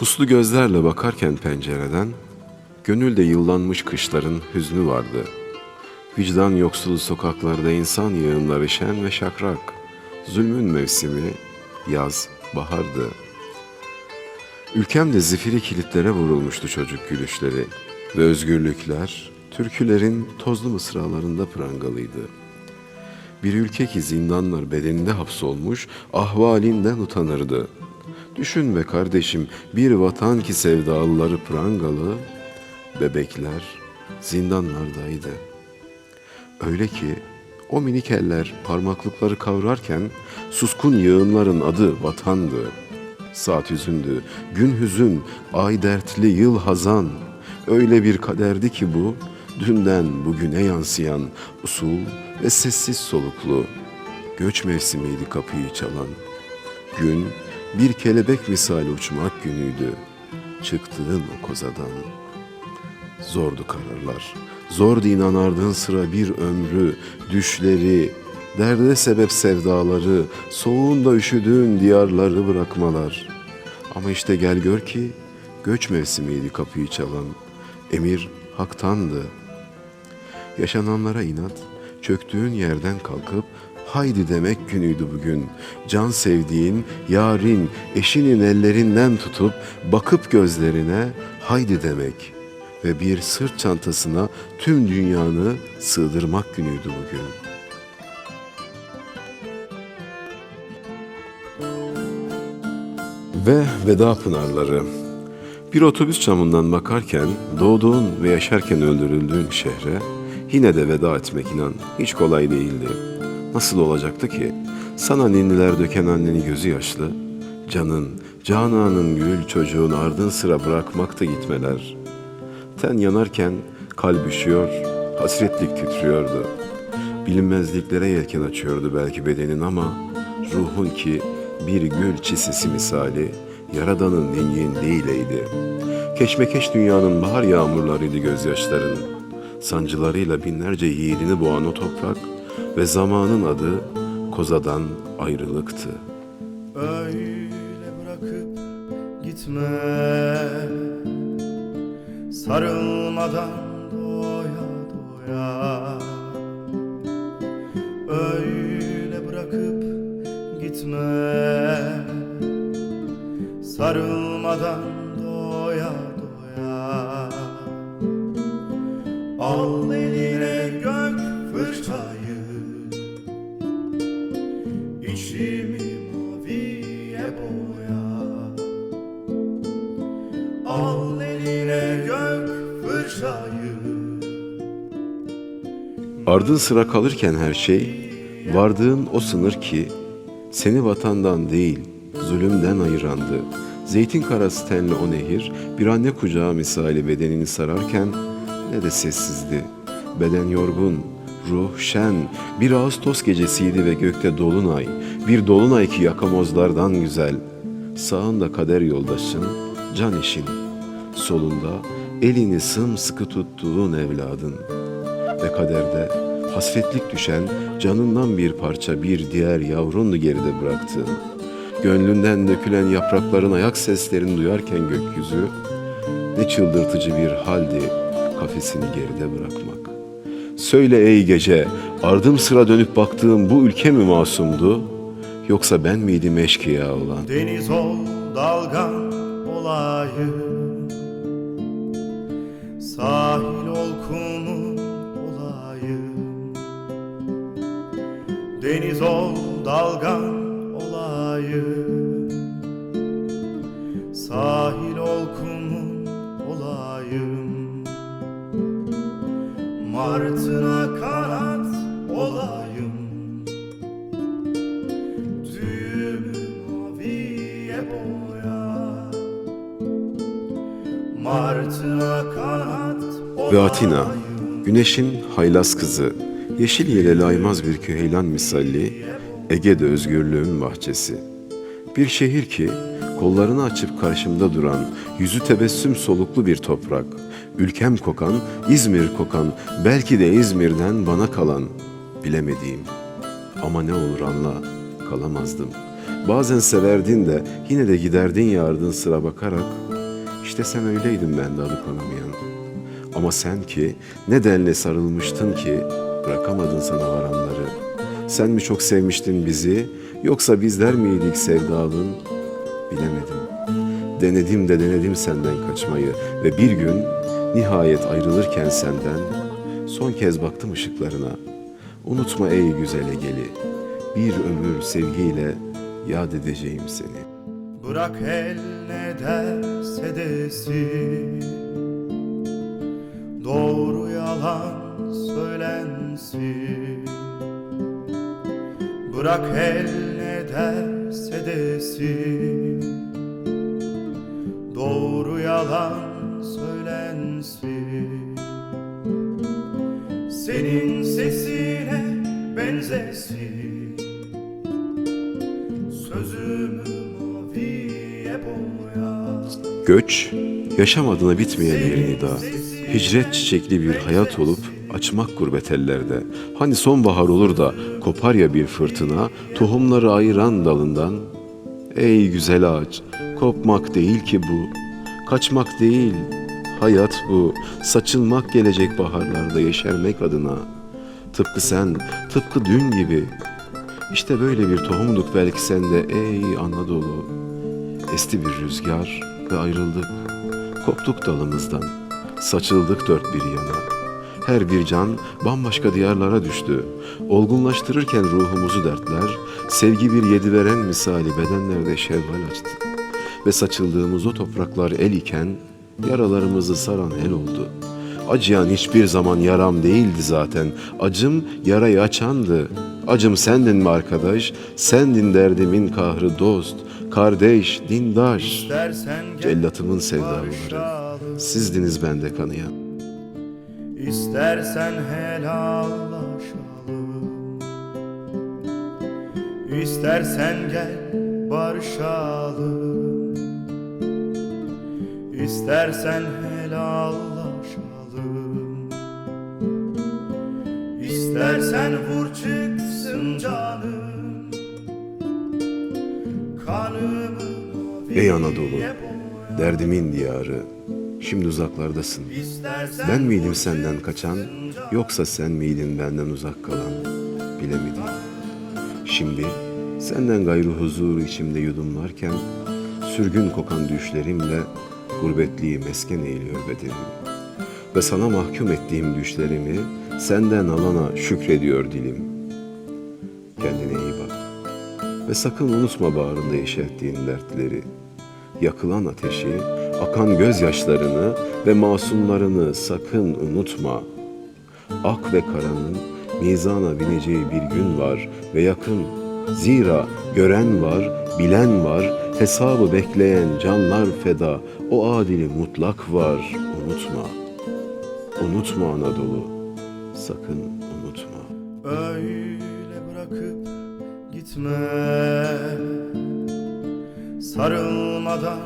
Puslu gözlerle bakarken pencereden, gönülde yıllanmış kışların hüznü vardı. Vicdan yoksulu sokaklarda insan yığınları şen ve şakrak. Zulmün mevsimi yaz, bahardı. Ülkemde zifiri kilitlere vurulmuştu çocuk gülüşleri ve özgürlükler türkülerin tozlu mısralarında prangalıydı. Bir ülke ki zindanlar bedeninde hapsolmuş, ahvalinden utanırdı. Düşün be kardeşim, bir vatan ki sevdalıları prangalı, bebekler zindanlardaydı. Öyle ki o minik eller parmaklıkları kavrarken suskun yığınların adı vatandı. Saat hüzündü, gün hüzün, ay dertli, yıl hazan. Öyle bir kaderdi ki bu, dünden bugüne yansıyan usul ve sessiz soluklu. Göç mevsimiydi kapıyı çalan. Gün bir kelebek misali uçmak günüydü. Çıktığın o kozadan. Zordu kararlar. Zordu inanardığın sıra bir ömrü, düşleri, derde sebep sevdaları, soğuğunda üşüdüğün diyarları bırakmalar. Ama işte gel gör ki göç mevsimiydi kapıyı çalan. Emir haktandı. Yaşananlara inat, çöktüğün yerden kalkıp haydi demek günüydü bugün. Can sevdiğin, yarin, eşinin ellerinden tutup bakıp gözlerine haydi demek ve bir sırt çantasına tüm dünyanı sığdırmak günüydü bugün. Ve veda pınarları. Bir otobüs camından bakarken doğduğun ve yaşarken öldürüldüğün şehre yine de veda etmek inan hiç kolay değildi. Nasıl olacaktı ki? Sana ninniler döken anneni gözü yaşlı, canın, cananın gül çocuğun ardın sıra bırakmakta gitmeler. Ten yanarken kalp üşüyor, hasretlik titriyordu. Bilinmezliklere yelken açıyordu belki bedenin ama ruhun ki bir gül çisesi misali Yaradan'ın dinginliğiyleydi. Keşmekeş dünyanın bahar yağmurlarıydı gözyaşların. Sancılarıyla binlerce yiğidini boğan o toprak ve zamanın adı kozadan ayrılıktı. Öyle bırakıp gitme. Sarılmadan doya doya. Öyle bırakıp gitme. Sarılmadan Al eline gök fırçayı. İçimi maviye boya. Al eline gök fırçayı. Ardın sıra kalırken her şey, vardığın o sınır ki, seni vatandan değil, zulümden ayırandı. Zeytin karası tenli o nehir, bir anne kucağı misali bedenini sararken, ne de sessizdi. Beden yorgun, ruh şen, bir Ağustos gecesiydi ve gökte dolunay, bir dolunay ki yakamozlardan güzel. Sağında kader yoldaşın, can eşin, solunda elini sımsıkı tuttuğun evladın. Ve kaderde hasretlik düşen canından bir parça bir diğer yavrunu geride bıraktığın, gönlünden dökülen yaprakların ayak seslerini duyarken gökyüzü, ne çıldırtıcı bir haldi kafesini geride bırakmak. Söyle ey gece, ardım sıra dönüp baktığım bu ülke mi masumdu, yoksa ben miydim eşkıya olan? Deniz ol dalgan olayım Sahil ol olayım Deniz ol dalgan Ve Atina, güneşin haylaz kızı, yeşil yeleli aymaz bir küheylan misalli, Ege'de özgürlüğün bahçesi. Bir şehir ki, kollarını açıp karşımda duran, yüzü tebessüm soluklu bir toprak, ülkem kokan, İzmir kokan, belki de İzmir'den bana kalan, bilemediğim. Ama ne olur anla, kalamazdım. Bazen severdin de yine de giderdin ya ardın sıra bakarak, İşte sen öyleydin ben de adı. Ama sen ki ne denle sarılmıştın ki bırakamadın sana varanları. Sen mi çok sevmiştin bizi yoksa bizler miydik sevdalın? Bilemedim. Denedim de denedim senden kaçmayı ve bir gün nihayet ayrılırken senden son kez baktım ışıklarına. Unutma ey güzel Egeli, bir ömür sevgiyle yad edeceğim seni. Bırak el ne derse desin. Doğru yalan söylensin. Bırak el ne derse desin. Doğru yalan söylensin. Senin sesine benzesin Göç, yaşam adına bitmeyen bir nida. Hicret çiçekli bir hayat olup açmak gurbet ellerde. Hani sonbahar olur da kopar ya bir fırtına, tohumları ayıran dalından. Ey güzel ağaç, kopmak değil ki bu, kaçmak değil, hayat bu, saçılmak gelecek baharlarda yeşermek adına. Tıpkı sen, tıpkı dün gibi. İşte böyle bir tohumduk belki sen de ey Anadolu. Esti bir rüzgar ve ayrıldık. Koptuk dalımızdan. Saçıldık dört bir yana. Her bir can bambaşka diyarlara düştü. Olgunlaştırırken ruhumuzu dertler, sevgi bir yediveren misali bedenlerde şevval açtı. Ve saçıldığımız o topraklar el iken yaralarımızı saran el oldu. Acıyan hiçbir zaman yaram değildi zaten. Acım yarayı açandı. Acım sendin mi arkadaş? Sendin derdimin kahrı dost, kardeş, dindaş. Cellatımın sevdalıları. Sizdiniz bende kanayan. İstersen helallaşalım İstersen gel barışalım İstersen helallaşalım İstersen vur çıksın Ey Anadolu, derdimin diyarı. Şimdi uzaklardasın. Ben miydim senden kaçan, yoksa sen miydin benden uzak kalan? Bilemedim. Şimdi senden gayrı huzuru içimde yudumlarken, sürgün kokan düşlerimle gurbetliği mesken eğiliyor bedenim. Ve sana mahkum ettiğim düşlerimi senden alana şükrediyor dilim. Kendine iyi bak. Ve sakın unutma bağrında yeşerttiğin dertleri. Yakılan ateşi, akan gözyaşlarını ve masumlarını sakın unutma. Ak ve karanın mizana bineceği bir gün var ve yakın. Zira gören var, bilen var, hesabı bekleyen canlar feda. O adili mutlak var, unutma. Unutma Anadolu, sakın unutma. Öyle bırakıp gitme Sarılmadan